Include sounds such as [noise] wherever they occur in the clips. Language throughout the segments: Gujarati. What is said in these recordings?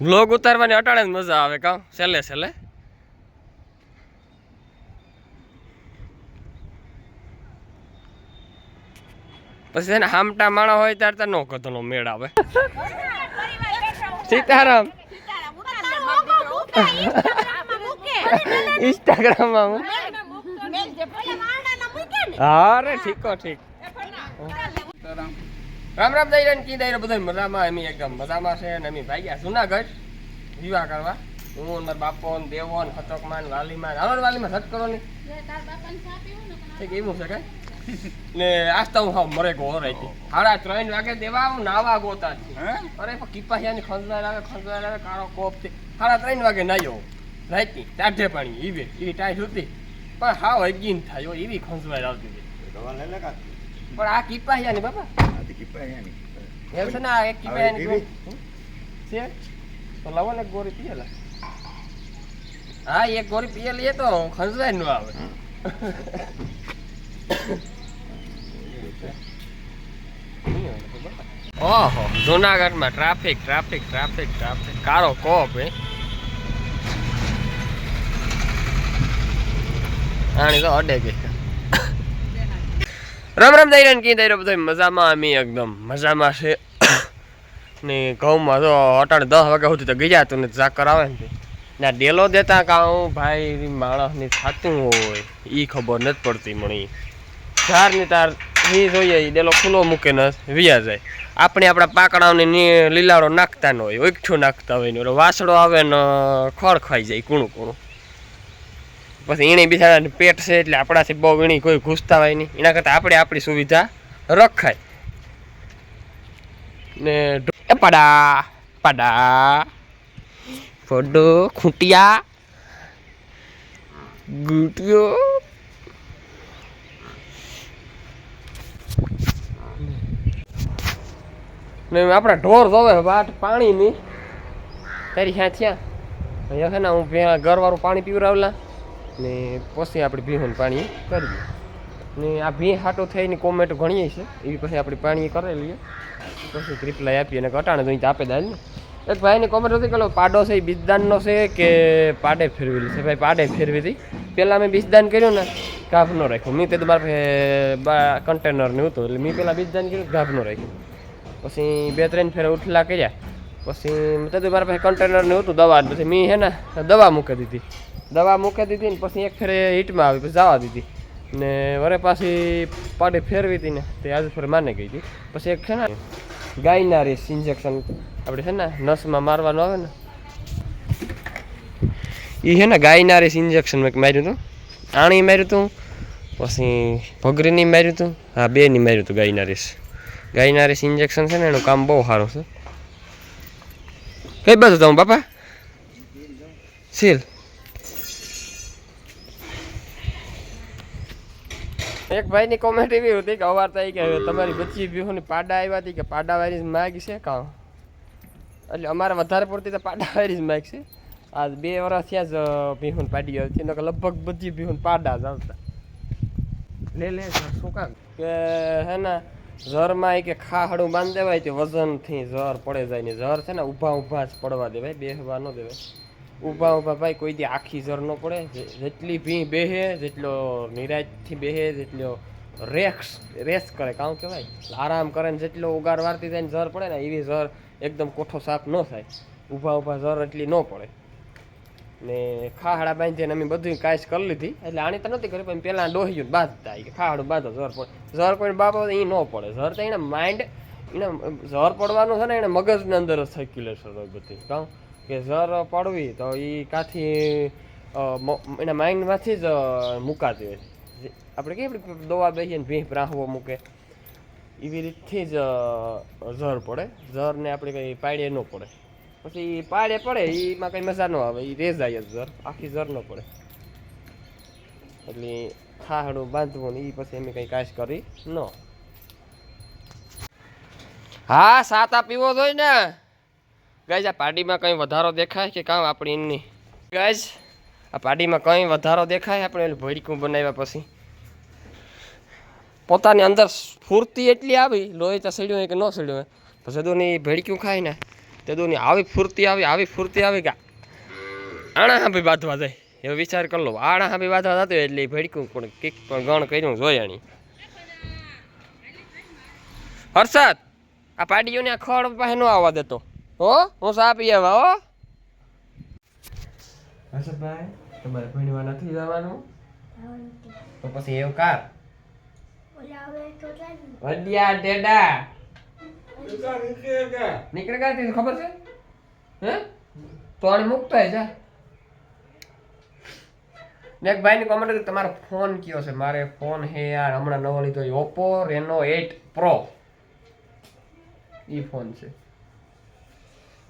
વ્લોગ ઉતારવાની અટાણે જ મજા આવે કાં? છેલ્લે છેલ્લે. પછી એને હામટા માણા હોય ત્યારે ત્યાં નો કથનો મેળ આવે. સીતારામ. ઇન્સ્ટાગ્રામમાં હા અરે ઠીકો ઠીક. રામ રામ દઈ કી દઈ બધા મજામાં એમ એકદમ મજામાં છે ને એમ ભાગ્યા જુનાગઢ વિવાહ કરવા. હું મારા બાપો ને દેવો ને ખતકમાં વાલીમાં હાલો વાલીમાં સટ કરો ને. એવું છે કઈ? ને આજ તો હું હા મરે ગો હતી સાડા ત્રણ વાગે દેવા હું નાવા ગોતા છે. અરે પણ કિપાહિયાની ખંજવાળ આવે ખંજવાળ આવે કાળો કોપ છે. સાડા ત્રણ વાગે નાયો ની ટાઢે પાણી ઈવે એવી ટાઈ સુધી પણ હાવ અગીન થાય એવી ખંજવાળ આવતી હતી. પણ આ કિપાહિયાની બાપા ને આ એક ગોરી પીએલા હા એક ગોરી પીએલી એ તો ખંજવાળનું આવે. ઓહો જુનાગઢમાં ટ્રાફિક ટ્રાફિક ટ્રાફિક ટ્રાફિક. કારો કોપ આની તો અડે ગઈ રામ રામ દઈ રહ્યા દઈ બધા મજામાં અમે એકદમ મજામાં છે. [coughs] ને ઘઉંમાં તો અટાણ દસ વાગ્યા સુધી તો ગયા તું ને ચાકર આવે ને ના ડેલો દેતા કાં ભાઈ માણસની થાતું હોય એ ખબર નથી પડતી મણી ચાર ને તાર એ જોઈએ એ ડેલો ખુલ્લો મૂકે ને વિયા જાય. આપણે આપણા પાકડાઓને લીલાડો નાખતા ન હોય ઓઈઠું નાખતા હોય ને વાસડો આવે ને ખોળ ખાઈ જાય, કૂણું કૂણું. પછી એણે બિચારા પેટ છે એટલે આપણાથી બહુ એણી કોઈ ઘૂસતા હોય નહીં. એના કરતાં આપણે આપણી સુવિધા રખાય. ને એ પડા પડા. ફોડો, ખૂંટિયા. ગુટિયો. ને આપણા ઢોર જોવે વાટ પાણીની. તારી ક્યાં થયા? અહીંયા છે હું ઘરવાળું પાણી પીવડાવલા ને પછી આપણે ભીહોનું પાણી કરીએ ને આ ભી હાટો થઈને કોમેન્ટ ઘણીએ છે એવી પછી આપણે પાણી કરેલી પછી રિપ્લાય આપીએ અને ઘટાણે તો આપે દાલ ને. એક ભાઈને કોમેન્ટ હતી કે પાડો છે એ બીજદાનનો છે કે પાડે ફેરવેલી છે? ભાઈ, પાડે ફેરવી હતી પહેલાં મેં બીજદાન કર્યું ને, ગાભ ન રાખ્યું. મેં તે મારા કન્ટેનર ને હતું, એટલે મેં પહેલાં બીજદાન કર્યું, ગાભ ન રાખ્યું. પછી બે ત્રણ ફેરા ઉઠલા કર્યા. પછી તો મારા પાસે કન્ટેનર ને હતું, દવા પછી મેં હે ને, દવા મૂકી દીધી. દવા મૂકી દીધી ને પછી એક ફેરે હીટમાં આવી, પછી જવા દીધી. ને વરે પાછી પાડી ફેરવી હતી ને, તે આજે ફેર માને ગઈ હતી. પછી એક છે ને ગાયના રેસ ઇન્જેક્શન આપણે છે ને, નસમાં મારવાનું આવે ને. એ છે ને ગાયના રેસ ઇન્જેક્શન મેં માર્યું હતું. આણી માર્યું હતું, પછી ભગરીની માર્યું હતું. હા, બેની માર્યું હતું ગાયના રેસ ગાયના રેસ ઇન્જેક્શન છે ને, એનું કામ બહુ સારું છે. કઈ બાજુ જાઉં બાપા સીલ એક ભાઈની કોમેન્ટ એવી હતી કે અવાર થઈ કે તમારી બચ્ચી બિહોની પાડા આવ્યા હતી કે પાડા વાળી માગ છે કાં એટલે અમારે વધારે પડતી તો પાડા જ માગ છે. આ બે વર્ષ થયા જ બિહોન પાડી હતી એનો લગભગ બધી બિહોન પાડા જ આવતા. લે લે સર, શું કામ? કે હે ને ઝરમાં એ કે ખાહડું બાંધી દેવાય તે વજનથી ઝર પડે જાય ને ઝર છે ને ઊભા ઊભા જ પડવા દેવાય, બેહવા ન દેવાય. ઊભા ઊભા ભાઈ કોઈ દી આખી ઝર ન પડે જેટલી ભી બેહે, જેટલો નિરાજથી બેહે, જેટલો રેક્સ, રેસ કરે, કામ કહેવાય. આરામ કરે ને જેટલો ઉગાર વારતી જાય ને ઝર પડે ને એવી ઝર એકદમ કોઠો સાફ ન થાય. ઊભા ઊભા ઝર એટલી ન પડે. ને ખાહડા બાંધીને અમે બધું કાશ કરી લીધી. એટલે આની તો નથી કરી, પણ પેલા ડોહી ગયું બાંધતા કે ખાહડું બાંધો, ઝર પડે ઝર પડે બાપા એ ન પડે. ઝર તો એને માઇન્ડ એને, ઝર પડવાનું છે ને, એને મગજની અંદર સર્ક્યુલેશન હોય બધી. કહું કે ઝર પડવી તો એ કાંથી એના માઇન્ડમાંથી જ મુકાતી હોય. આપણે કેવી દવા બેસીએ ને ભીં રાહવો મૂકે? એવી રીતથી જ ઝર પડે. ઝરને આપણે કંઈ પાડીએ ન પડે. પછી પાડે પડે એમાં કંઈ મજા ન આવે એ રેજાય જ ઝર, આખી ઝર ન પડે. એટલે થાહડું બાંધવું ને એ પછી અમે કંઈ કાશ કરી ન. હા, સાતા પીવો જોઈએ ને. ગાઈઝ, આ પાર્ટીમાં કંઈ વધારો દેખાય કે કામ આપણી એમની? ગાઈઝ, આ પાર્ટીમાં કંઈ વધારો દેખાય આપણે ભડકું બનાવ્યા પછી? પોતાની અંદર સ્ફૂર્તિ એટલી આવી, લોહી તો સડ્યું હોય કે ન સડ્યું હોય. તો જદુની ભેડક્યું ખાય ને. તે દુની આવી ફૂર્તિ આવી આવી ફૂર્તિ આવી કે આણા હાંભી બાંધવા જાય. એવો વિચાર કરી લો. આણા હાંભી બાંધવા જતો એટલે એ ભડકું પણ કિક પણ ગણ કર્યું જોયાણી હર્ષદ આ પાડીઓને આ ખડ પાસે ન આવવા દેતો. હો હું સા પી આવા હો? હર્ષદભાઈ તમારે ભણવા નથી જવાનું? તો પછી એવું કાર. વડિયા ટેડા નીકળે ગયા તને ખબર છે? હે? તો આને મુકતા જા. નેક ભાઈ ની કોમેન્ટ તમારો ફોન કયો છે? મારે ફોન હે યાર હમણાં નવો લીધો ઓપ્પો રેનો એટ પ્રો ઈ ફોન છે.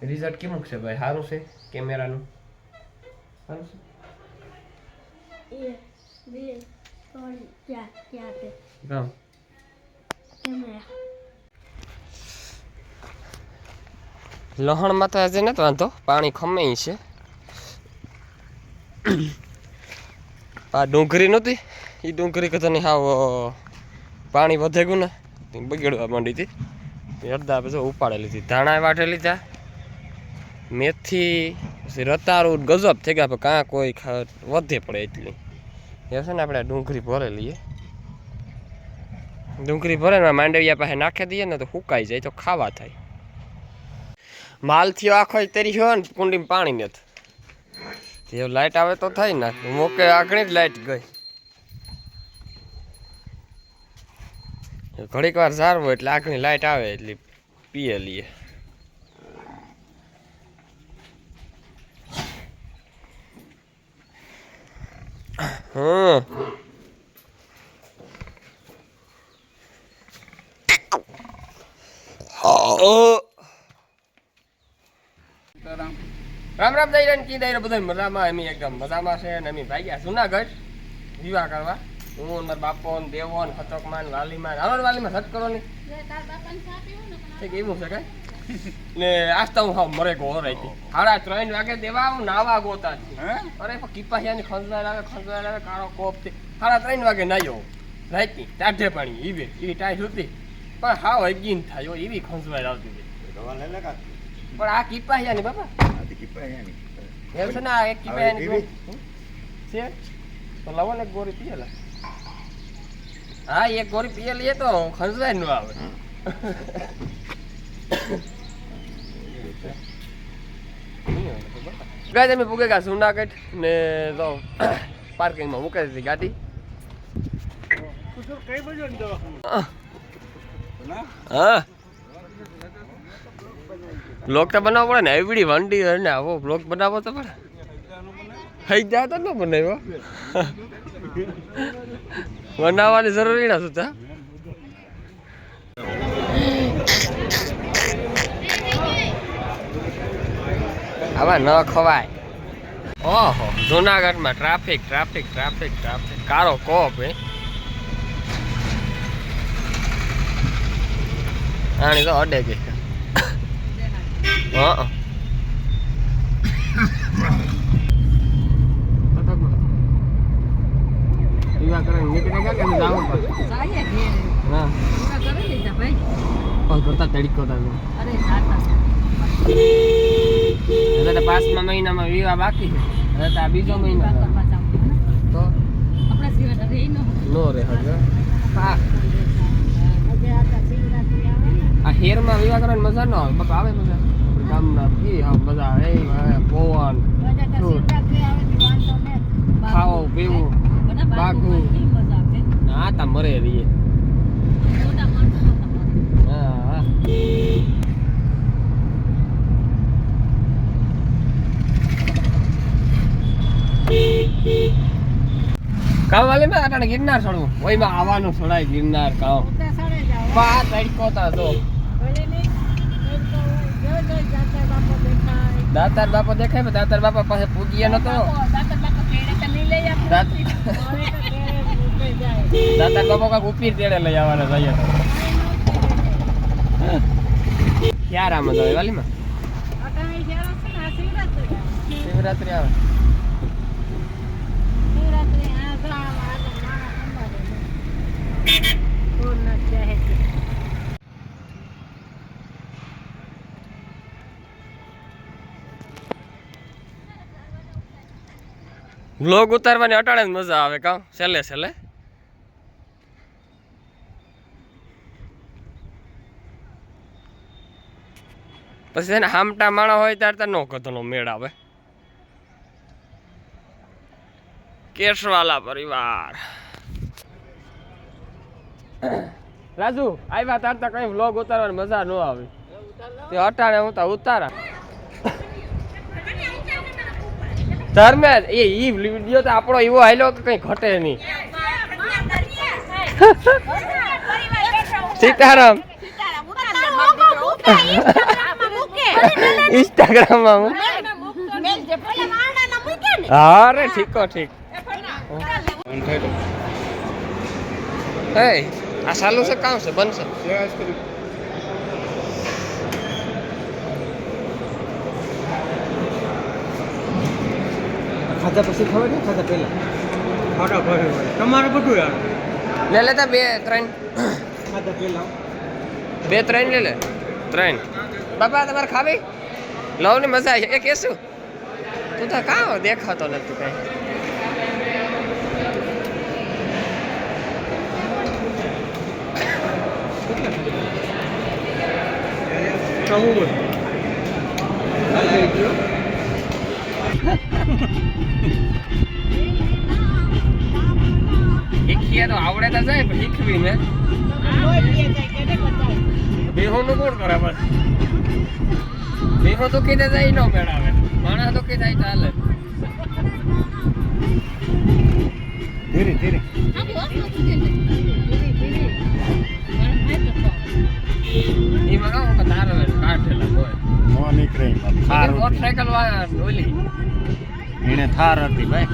રિઝલ્ટ કેમ છે ભાઈ? સારું છે કેમેરાનું? સારું છે? કામ લહણમાં તો આજે નથી વાંધો, પાણી ખમે છે. આ ડુંગળી નહોતી? એ ડુંગળી કદાચ નહીં હાવ પાણી વધે ગયું ને બગડવા માંડી હતી. અડધા પછી ઉપાડે લીધી. ધાણા વાટે લીધા. મેથી, પછી રતારું ગજબ થઈ ગયા કાં કોઈ વધે પડે એટલી. એ છે ને આપણે ડુંગળી ભરે લઈએ. ડુંગળી ભરે માંડવિયા પાસે નાખી દઈએ ને તો સુકાઈ જાય, તો ખાવા થાય. માલ થયો આખો તરી હોય ને કુંડીમાં પાણી નથી. એ લાઈટ આવે તો થાય ને મોકે આગળ જ લાઈટ ગઈ. ઘડીક વાર સારવો એટલે આગળની લાઈટ આવે એટલે પીએ લઈએ. હમ. ઓ. રામ રામ દઈ રહ્યા કી દઈ રહ્યા બધા મજામાં? એમ એકદમ મજામાં છે અને એમ ભાગ્યા જુનાગઢ વિવાહ કરવા. હું ને મારા બાપો ને દેવો ને વાલીમાં હાલો ને વાલીમાં સત કરો ને. એવું છે કઈ? ને આજ તો હું હાવ મરે ગો હતી સાડા ત્રણ વાગે દેવા હું નાવા ગોતા છે. અરે પણ કીપાહિયાની ખંજવાળ આવે ખંજવાળ આવે કાળો કોપથી સાડા ત્રણ વાગે નાયો. રાતની ટાઢે પાણી ઈવે એવી ટાઈટ હતી પણ હાવ અગીન થાય એવી ખંજવાળ આવતી હતી. પણ આ કીપાહિયાની બાપા? એમ છે ને આ એક કીપાહિયાની એવી? છે? તો લાવો ને એક ગોરી પીએલા હા એક ગોરી પીએલી એ તો ખંજવાય ન આવે. ગાય તમે પૂગે ગયા જુનાગઢ ને તો પાર્કિંગમાં મૂકી દીધી ગાડી. હા. બ્લોગ તો બનાવવો પડે ને? એવડી વંડી હોય ને, આવો બ્લોગ બનાવવો તો પડે. થઈ જાય તો ન બનાવ્યો. બનાવવાની જરૂરી ના સુતા આવા ન ખવાય. ઓહો, જુનાગઢમાં ટ્રાફિક ટ્રાફિક ટ્રાફિક ટ્રાફિક કારો કોપ, હે? આણી તો અડે ગઈ હા. વિવાહ કરીને નીકળે ગયા કે અમે જાવું પડે હા. કોલ કરતા તડીકો હતા હવે તો પાંચમા મહિનામાં વિવાહ બાકી છે. હવે તો આ બીજો મહિનો તો? નો રે હજુ હા. આ હેરમાં વિવાહ કરવાની મજા ન આવે બાપા આવે મજા? ગામના બધા પવન ખાવું પીવું. તા મરે રહીએ હા કામ વાલે મેં ગિરનાર ચડવું? ઓયમાં આવવાનું છોડાય ગિરનાર કામ. પા તડકો તા તો. દાતાર બાપા દેખાય પણ દાતાર બાપા પાસે પૂજ્યા નતો દાત- દાતાર બાપા [laughs] કાંઈક ઉપીર તેડે લઈ આવવાના થઈએ ક્યારે આમાં જાય વાલીમાં શિવરાત્રી આવે. વ્લોગ ઉતારવાની અટાણે જ મજા આવે કાં? છેલ્લે છેલ્લે. પછી છે હામટા માણા હોય ત્યારે ત્યાં નો કથનો મેળ આવે. કેશવાલા પરિવાર. રાજુ આવ્યા તાર તો કઈ વ્લોગ ઉતારવાની મજા ન આવે. તે અટાણે હું તો ઉતારા. ધર્મેશ એ ઈ વીડિયો તો આપણો એવો આયલો કે કઈ ઘટે નહીં. સીતારામ. ઇન્સ્ટાગ્રામમાં હું હા રે ઠીકો ઠીક. એ આ સાલું છે કામ છે બનશે ખાધા પછી ખબર છે? ખાધા પહેલાં. ખાધા પછી તમારે બધું યાર. લે લેતા બે ત્રણ. ખાધા પહેલાં. બે ત્રણ લે લે. ત્રણ. બાપા તમારે ખાવી? લવની મજા આવી. એ કેશું? તું તો કાં દેખાતો નથી કઈ. ખાવું [laughs] તો આવડે તો જાય પણ શીખવી ને. બેહો નું કોણ કરે બસ? બેહો તો કીધે જાય ન મેળાવે. માણસ તો કીધે ચાલે. ધીરે ધીરે. એમાં કહું કે તારો કાઢેલા હોય. મોટરસાયકલ વાળા ઓલી. એને થાર હતી ભાઈ.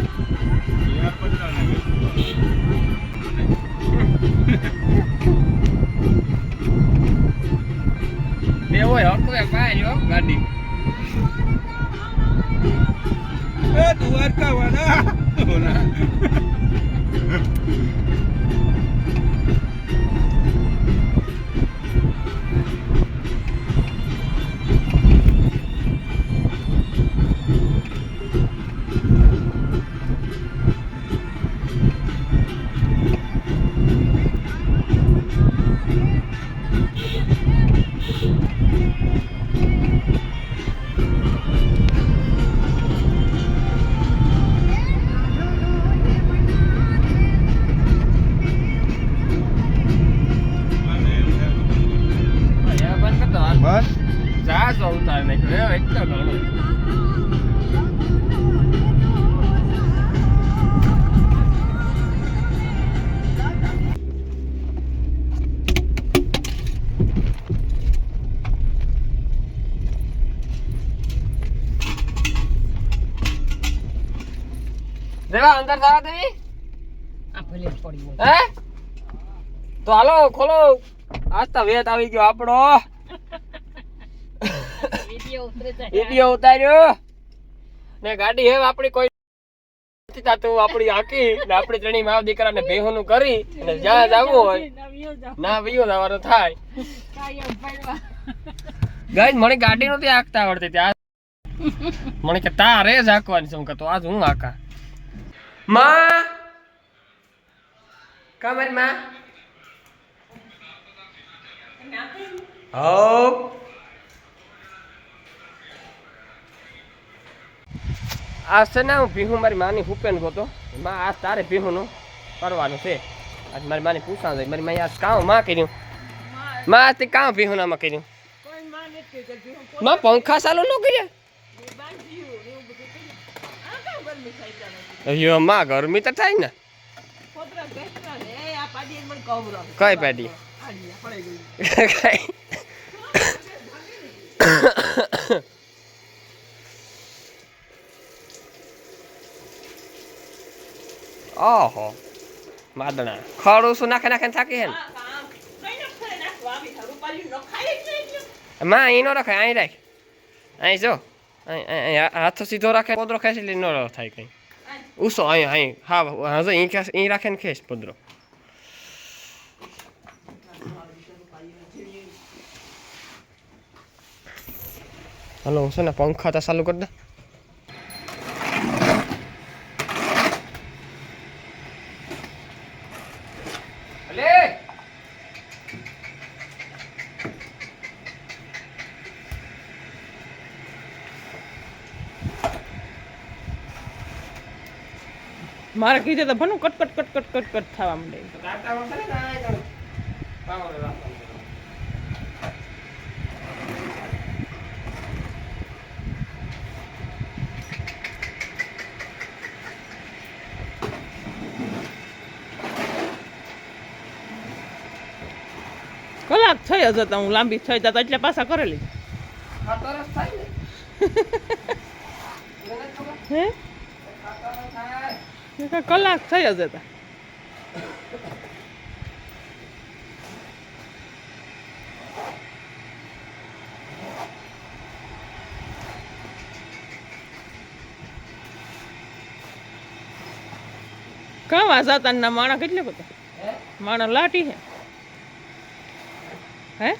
બે હોય હકવે પાય જો ગાડી. એ દ્વારકા વાળા. દેવા અંદર જવા દેવી? હે? તો હાલો ખોલો. આજ તો વેત આવી ગયો આપણો. વિડિયો ઉતાર્યો. ને ગાડી હે આપણી કોઈ નથી થાતું આપણી આખી ને આપણી ત્રણેય માવ દીકરાને ભેહોનું કરી અને જ્યાં જવું હોય ના વિયો જવાનો થાય. ગાઈ મને ગાડી નહોતી આંકતા આવડતી. ત્યાં મને કે તારે જ હાંકવાની છે. હું કહેતો આજ હું હાંકા માં. કમર મારી માં હો આ છે ને, હું ભીહું મારી માની હુપેન ગોતો. માં, આ તારે ભીહુંનું કરવાનું છે. આજ મારી માની પૂછવાનું છે. મારી માઈ આજ કામમાં કર્યું. માં આજથી કામ ભીહું નામાં કર્યું. માં, પંખા ચાલુ ન કર્યા? અయ్యో માં ગરમી તો થાય ને. કઈ પેઢી કઈ [coughs] ઓહો માદણા. ખડું શું નાખે નાખે થાકી હે ને? માં અહીં ન રખાય અહીં રાખ. અહીં જો. હાથ સીધો રાખે પોદરો ખેંચી એટલે ન થાય કંઈ. ઉસો અહીં અહીં હા હા અહીં અહીં રાખે ને ખેંચ પોદરો હલો હું છે ને પંખા તો ચાલુ કરી દે મારે કીધે તો ભનું cut cut cut cut cut cut થવા માંડે ટાટા વખતે ને આ આગળ પાવર રાખવાનો. કલાક થઈ હશે તો હું લાંબી થઈ જતા એટલે પાછા કરેલી ખાતર જ થાય ને [laughs] મને નથી ખબર. હે કલાક થઈ જ હતા કાં વાસા ના માણા કેટલે બધા? માણા લાટી હે હે.